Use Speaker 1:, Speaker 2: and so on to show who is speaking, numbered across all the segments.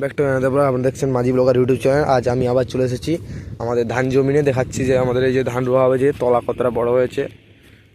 Speaker 1: Back to তারপর আপনারা দেখছেন মাঝি ব্লগার ইউটিউব চ্যানেল আজ আমি আবার চলে এসেছি আমাদের ধান জমিনে। দেখাচ্ছি যে আমাদের এই যে ধান রোয়া হবে যে তলা কতটা বড় হয়েছে।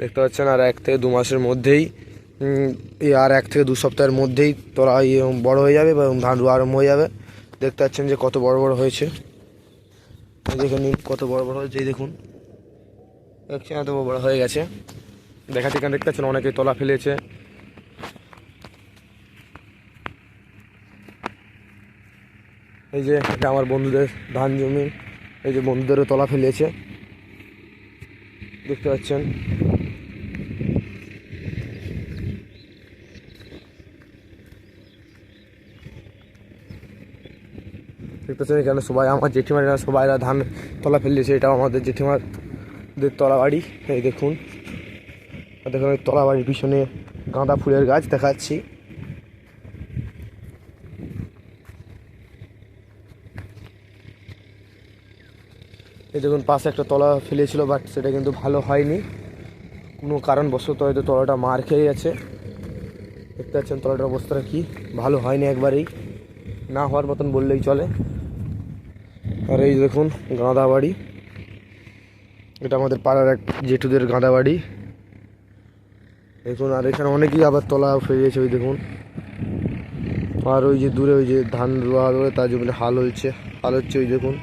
Speaker 1: দেখতে পাচ্ছেন, আর এক থেকে দু মাসের মধ্যেই আর এক থেকে দু সপ্তাহের মধ্যেই তলা বড় হয়ে যাবে এবং ধান রোয়া আরম্ভ হয়ে যাবে। দেখতে পাচ্ছেন যে কত বড় বড় হয়েছে। এই দেখে নিন কত বড় বড় হয়েছে, এই দেখুন। দেখছেন, এত বড় হয়ে গেছে। দেখাচ্ছি এখানে, দেখতে পাচ্ছেন অনেকে তলা ফেলেছে। এই যে এটা আমার বন্ধুদের ধান জমি, এই যে বন্ধুদেরও তলা ফেলেছে। দেখতে পাচ্ছেন। দেখতে পাচ্ছেন এখানে সবাই, আমার জেঠিমার সবাইরা ধান তলা ফেলেছে, এটাও আমাদের জেঠিমার দের তলা বাড়ি। এই দেখুন। দেখুন তলা বাড়ির পিছনে গাঁদা ফুলের গাছ দেখাচ্ছি। এই দেখুন, পাশে একটা তলা ফেলেছিল বাট সেটা কিন্তু ভালো হয়নি। কোনো কারণবশত হয়তো তলাটা মার খেয়ে গেছে। দেখতে পাচ্ছেন তলাটার অবস্থাটা কি? ভালো হয়নি একবারেই। না হওয়ার মতন বললেই চলে। আর এই দেখুন গাঁদা বাড়ি এটা আমাদের পাড়ার এক জেঠুদের গাঁদা বাড়ি দেখুন, আর এখানে অনেকেই আবার তলা ফেলেছে, ওই দেখুন। আর ওই যে দূরে ওই যে ধান রোয়া হবে তার জমিতে হাল হচ্ছে হাল হচ্ছে ওই দেখুন।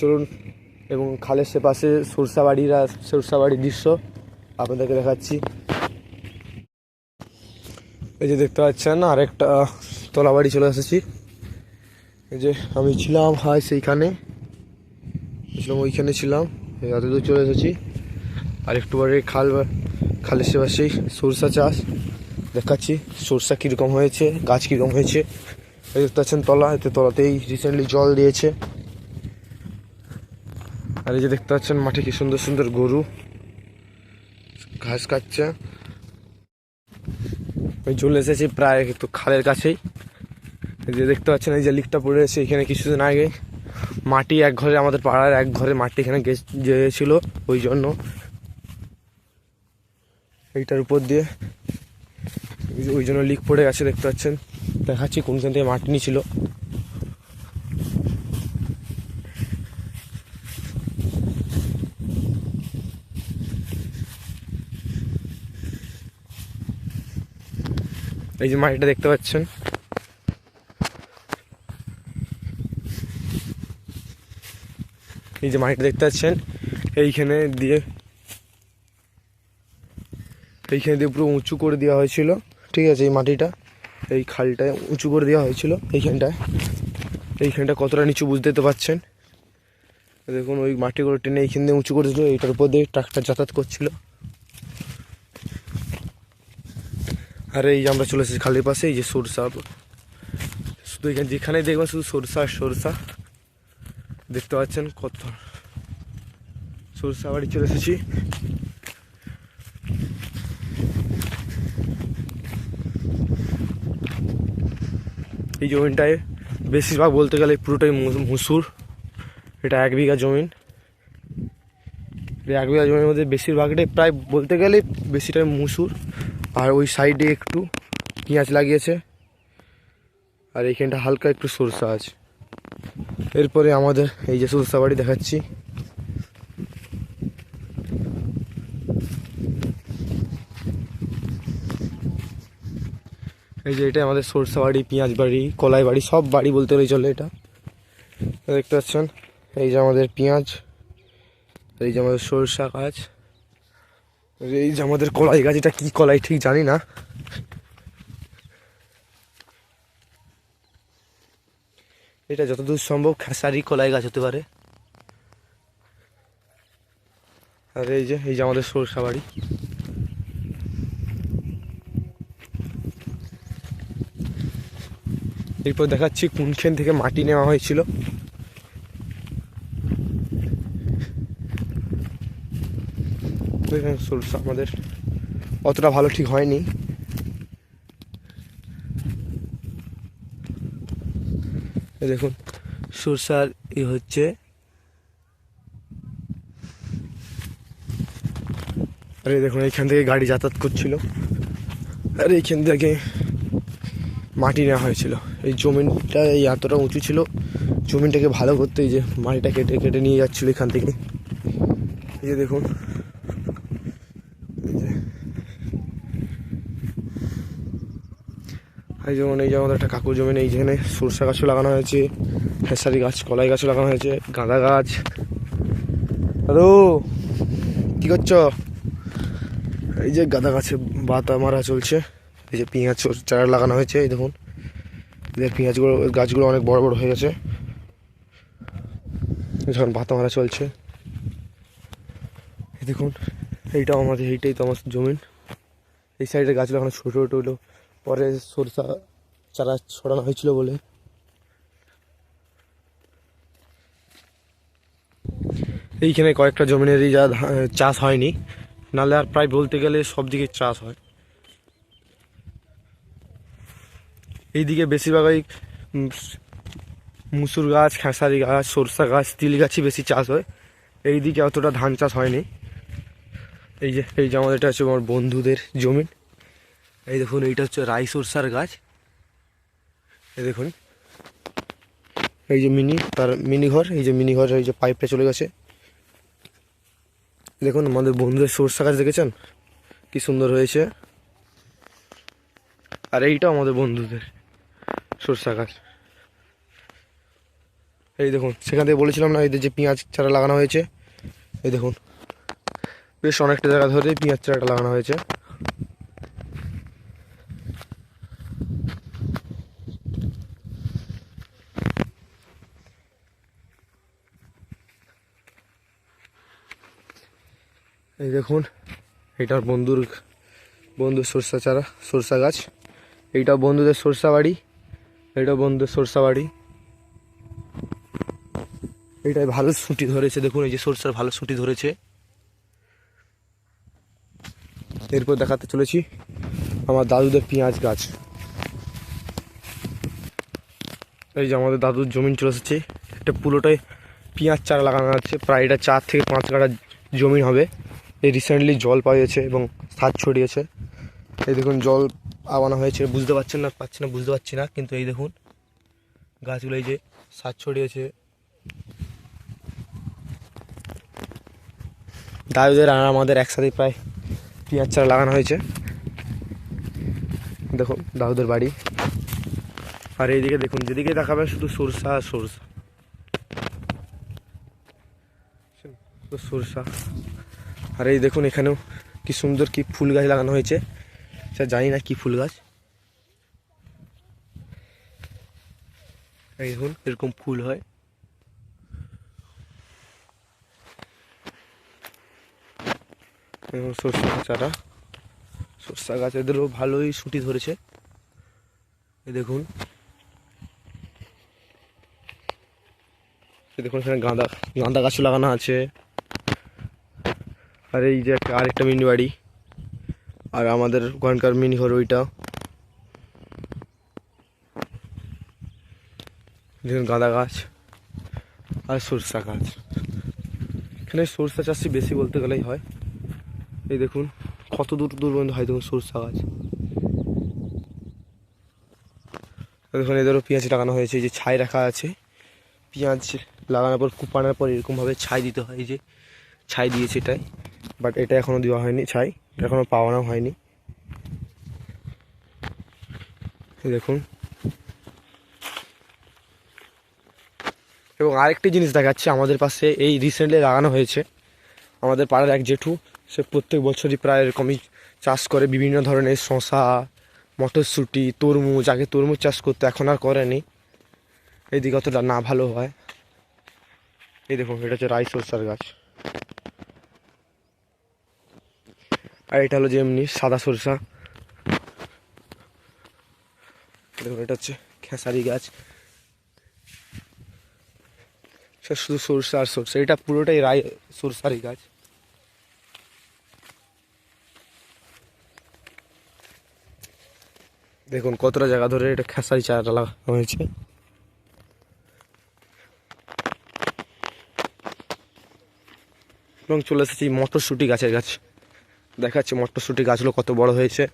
Speaker 1: চলুন এবং খালের সে পাশে সরষা বাড়ির আর সরষা বাড়ির দৃশ্য আপনাদেরকে দেখাচ্ছি। এই যে দেখতে পাচ্ছেন, আরেকটা তলা বাড়ি চলে এসেছি। এই যে আমি ছিলাম হয় সেইখানে। ছিলাম, ওইখানে ছিলাম এত দূর চলে এসেছি। আর একটু পরে খাল, খালের সে পাশেই সরষা চাষ দেখাচ্ছি। সরষা কীরকম হয়েছে, গাছ কীরকম হয়েছে। এই দেখতে পাচ্ছেন, তলা, এতে তলাতেই রিসেন্টলি জল দিয়েছে। আর এই যে দেখতে পাচ্ছেন মাঠে কি সুন্দর সুন্দর গরু ঘাস খাচ্ছে ওই চলে এসেছি প্রায় একটু খালের কাছেই। যে দেখতে পাচ্ছেন, এই যে লিকটা পড়ে এসে এখানে কিছুদিন আগে। মাটি এক ঘরে, আমাদের পাড়ার এক ঘরে মাটি এখানে গিয়েছিল ওই জন্য। এইটার উপর দিয়ে ওই জন্য লিক পড়ে গেছে, দেখতে পাচ্ছেন। দেখাচ্ছি কোনখান থেকে মাটি নিয়েছিল। এই যে মাটিটা দেখতে পাচ্ছেন। এই যে মাটিটা দেখতে পাচ্ছেন, এইখানে দিয়ে এইখানে দিয়ে পুরো উঁচু করে দেওয়া হয়েছিল। ঠিক আছে, এই মাটিটা, এই খালটায় উঁচু করে দেওয়া হয়েছিল এইখানটায়। এইখানটা কতটা নিচু বুঝতে তো পারছেন দেখুন, ওই মাটিগুলো টেনে এইখান দিয়ে উঁচু করে দিল এইটার উপর দিয়ে ট্রাক্টর যাতায়াত করছিল। আর এই যে আমরা চলে এসেছি খালের পাশে, এই যে সরষা। শুধু এখানে যেখানে দেখবেন শুধু সরষা আর সরষা। দেখতে পাচ্ছেন কত। সরষা বাড়ি চলে এসেছি। এই জমিটায় বেশিরভাগ বলতে গেলে পুরোটাই মুসুর। এটা এক বিঘা জমিন এক বিঘা জমির মধ্যে বেশিরভাগটাই প্রায় বলতে গেলে বেশিটাই মুসুর। আর ওই সাইডে একটু পেঁয়াজ লাগিয়েছে। আর এইখানটা হালকা একটু সরষা আছে। এরপরে আমাদের এই যে সরষা বাড়ি দেখাচ্ছি। এই যে এটা আমাদের সরষা বাড়ি, পেঁয়াজ বাড়ি, কলাই বাড়ি, সব বাড়ি বলতে গেলেই চলে এটা। দেখতে পাচ্ছেন? এই যে আমাদের পেঁয়াজ, এই যে আমাদের সরষা গাছ। এই যে আমাদের কলাই গাছ এটা কি কলাই, ঠিক জানি না। এটা যতদূর সম্ভব খেসারি কলাই গাছ হতে পারে। আর এই যে এই যে আমাদের সরষা বাড়ি। এরপর দেখাচ্ছি কোনখান থেকে মাটি নেওয়া হয়েছিল। সরষা আমাদের অতটা ভালো ঠিক হয়নি। দেখুন সরষার ই হচ্ছে আরে দেখুন, এইখান থেকে গাড়ি যাতায়াত করছিল। আর এইখান থেকে মাটি নেওয়া হয়েছিল। এই জমিনটা এই এতটা উঁচু ছিল জমিনটাকে ভালো করতে এই যে মাটিটা কেটে কেটে নিয়ে যাচ্ছিল এখান থেকে। এই যে দেখুন এই যে এই যেমন এই যে আমাদের একটা কাকুর জমিন এই যেখানে সরষা গাছও লাগানো হয়েছে, খেসারি গাছ, কলাই গাছও লাগানো হয়েছে, গাঁদা গাছ। হ্যালো কি করছ? এই যে গাঁদা গাছে বাতা মারা চলছে, এই যে পেঁয়াজ চারা লাগানো হয়েছে, এই দেখুন। এদের পেঁয়াজগুলো, গাছগুলো অনেক বড় বড় হয়ে গেছে। যখন বাতা মারা চলছে, এই দেখুন, এইটাও আমাদের, এইটাই তো আমার জমিন এই সাইডের গাছগুলো এখন ছোটো ছোটো হলো। পরে সরষা চারা ছড়ানো হয়েছিল বলে। এইখানে কয়েকটা জমিনেরই যা চাষ হয়নি। নাহলে আর প্রায় বলতে গেলে সব দিকে চাষ হয়। এইদিকে বেশিরভাগই মুসুর গাছ, খেসারি গাছ, সরষা গাছ, তিল গাছই বেশি চাষ হয়। এইদিকে অতটা ধান চাষ হয়নি। এই যে এই যে আমাদের এটা হচ্ছে আমার বন্ধুদের জমিন এই দেখুন, এইটা হচ্ছে রাই সরষার গাছ। এই দেখুন, এই যে মিনি, তার মিনি ঘর, এই যে মিনি ঘর, এই যে পাইপটা চলে গেছে। দেখুন, আমাদের বন্ধুদের সরষা গাছ দেখেছেন? কি সুন্দর হয়েছে। আর এইটাও আমাদের বন্ধুদের সরষা গাছ। এই দেখুন, সেখান থেকে বলেছিলাম না, এই যে পেঁয়াজ চারা লাগানো হয়েছে। এই দেখুন, বেশ অনেকটা জায়গা ধরে পেঁয়াজ চারাটা লাগানো হয়েছে এই দেখুন এইটার বন্ধুর বন্ধুর সরষা চারা, সরষা গাছ। এইটা বন্ধুদের সরষা বাড়ি, এটা বন্ধুদের সরষা বাড়ি। এইটাই ভালো সুটি ধরেছে, দেখুন, এই যে সরষার ভালো সুটি ধরেছে। এরপর দেখাতে চলেছি আমার দাদুদের পেঁয়াজ গাছ। এই যে আমাদের দাদুর জমিন চলে এসেছে, একটা পুরোটাই পেঁয়াজ চারা লাগানো আছে, প্রায় এটা চার থেকে পাঁচ কাঠা জমি হবে। এই রিসেন্টলি জল পাওয়া গেছে এবং সার ছড়িয়েছে। এই দেখুন, জল আবানো হয়েছে। বুঝতে পারছেন না, পাচ্ছি না, বুঝতে পারছি না, কিন্তু এই দেখুন, গাছগুলো এই যে সার ছড়িয়েছে। দাদুদের আর আমাদের একসাথে প্রায় পেঁয়াজ চারা লাগানো হয়েছে। দেখুন দাদুদের বাড়ি। আর এইদিকে দেখুন, যেদিকে দেখাবেন শুধু সরষা আর সরষা। সরষা। আর এই দেখুন এখানেও কি সুন্দর কি ফুল গাছ লাগানো হয়েছে। সেটা জানি না কি ফুল গাছ। দেখুন, এরকম ফুল হয়। এবং সরষা চারা সরষা গাছ এদেরও ভালোই সুটি ধরেছে। দেখুন। দেখুন, এখানে গাঁদা গাঁদা গাছও লাগানো আছে। আর এই যে একটা আরেকটা মিনি বাড়ি। আর আমাদের ওখানকার মিনি ঘর ওইটা। গাঁদা গাছ আর সরষা গাছ। এখানে সরষা চাষই বেশি বলতে গেলেই হয়। এই দেখুন, কত দূর দূর পর্যন্ত হয় দেখুন সরষা গাছ। দেখুন, এদেরও পেঁয়াজ লাগানো হয়েছে যে ছাই রাখা আছে। পেঁয়াজ লাগানোর পর কুপানোর পর এরকমভাবে ছাই দিতে হয় যে ছাই দিয়েছে এটাই বাট এটা এখনও দেওয়া হয়নি, ছাই। এটা এখনও পাওয়ানো হয়নি। দেখুন। এবং আরেকটি জিনিস দেখাচ্ছে আমাদের পাশে, এই রিসেন্টলি লাগানো হয়েছে। আমাদের পাড়ার এক জেঠু, সে প্রত্যেক বছরই প্রায় এরকমই চাষ করে, বিভিন্ন ধরনের শশা মটরশুঁটি, তরমুজ, আগে তরমুজ চাষ করতে, এখন আর করেনি এইদিকে অতটা না ভালো হয়। এই দেখুন, এটা হচ্ছে রাইস সরষার গাছ। আর এটা হলো যে এমনি সাদা সরষা। দেখুন, এটা হচ্ছে খেসারি গাছ। শুধু সরষা আর সরষা, এটা পুরোটাই রায় সরষারই গাছ। দেখুন, কতটা জায়গা ধরে এটা খেসারি চারা লাগানো হয়েছে। এবং চলে এসেছি মটরশুঁটি গাছের গাছ। দেখাচ্ছে মটরশুঁটি গাছগুলো কত বড় হয়েছে।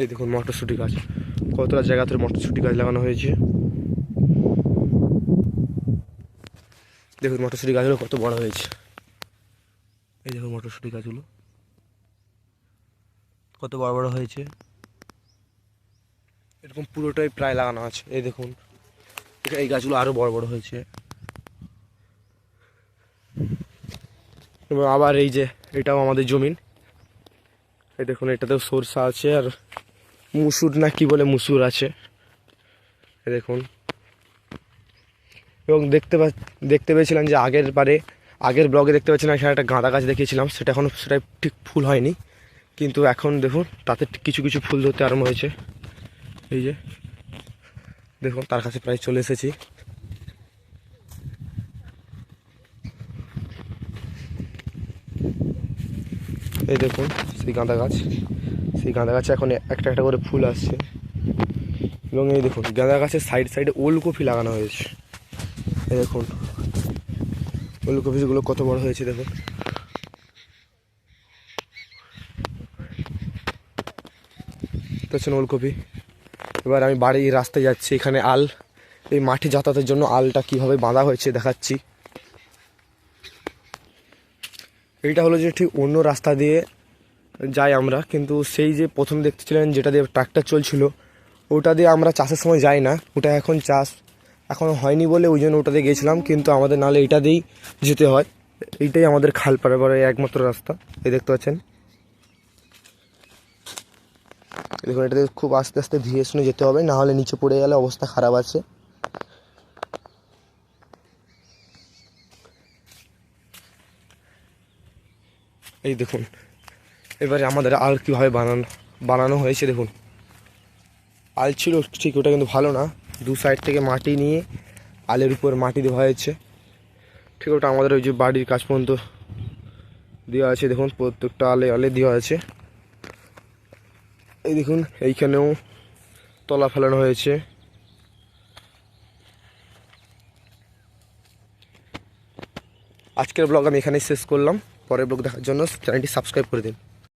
Speaker 1: এই দেখুন মটরশুঁটি গাছ, কতটা জায়গাতে মটরশুঁটি গাছ লাগানো হয়েছে। দেখুন মটরশুঁটি গাছগুলো কত বড় হয়েছে। এই দেখুন মটরশুঁটি গাছগুলো কত বড় বড় হয়েছে। এরকম পুরোটাই প্রায় লাগানো আছে, এই দেখুন। এই গাছগুলো আরও বড় বড় হয়েছে। এবং আবার এই যে এটাও আমাদের জমিন। এই দেখুন, এটাতেও সরষা আছে আর মুসুর না কি বলে মুসুর আছে। এই দেখুন। এবং দেখতে পা দেখতে পেয়েছিলাম যে আগের বারে, আগের ব্লগে দেখতে পাচ্ছিলাম এখানে একটা গাঁদা গাছ দেখিয়েছিলাম, সেটা এখনও সেটা ঠিক ফুল হয়নি। কিন্তু এখন দেখুন, তাতে কিছু কিছু ফুল ধরতে আরম্ভ হয়েছে। এই যে, দেখুন, তার কাছে প্রায় চলে এসেছি। এই দেখুন, সেই গাঁদা গাছ। সেই গাঁদা গাছে এখন একটা একটা করে ফুল আসছে। এবং এই দেখুন, গাঁদা গাছের সাইড সাইডে ওলকপি লাগানো হয়েছে। এই দেখুন, ওলকপিগুলো কত বড় হয়েছে দেখুন। দেখছেন ওলকপি। এবার আমি বাড়ির রাস্তায় যাচ্ছি, এখানে আল, এই মাঠে যাতায়াতের জন্য আলটা কীভাবে বাঁধা হয়েছে দেখাচ্ছি। এইটা হলো যে ঠিক অন্য রাস্তা দিয়ে যাই আমরা, কিন্তু সেই যে প্রথম দেখতেছিলেন যেটা দিয়ে ট্রাক্টর চলছিল, ওটা দিয়ে আমরা চাষের সময় যাই না। ওটা এখন চাষ এখন হয়নি বলে ওই জন্য ওটা দিয়ে গেছিলাম কিন্তু আমাদের নালে এটা দিয়েই যেতে হয়। এইটাই আমাদের খাল পাড়াবার একমাত্র রাস্তা। এই দেখতে পাচ্ছেন? দেখুন এটাতে খুব আস্তে আস্তে ধীরে শুনে যেতে হবে, না হলে নিচে পড়ে গেলে অবস্থা খারাপ আছে। এই দেখুন, এবারে আমাদের আল কীভাবে বানানো বানানো হয়েছে দেখুন। আল ছিল ঠিক ওটা কিন্তু ভালো না, দু সাইড থেকে মাটি নিয়ে আলের উপর মাটি দেওয়া হয়েছে। ঠিক ওটা আমাদের ওই যে বাড়ির কাছ পর্যন্ত দেওয়া আছে, দেখুন প্রত্যেকটা আলে আলে দেওয়া আছে। এই দেখুন, এইখানেও তলা ফেলানো হয়েছে। আজকের ব্লগ আমি এখানেই শেষ করলাম। পরের ব্লগ দেখার জন্য চ্যানেলটি সাবস্ক্রাইব করে দিন।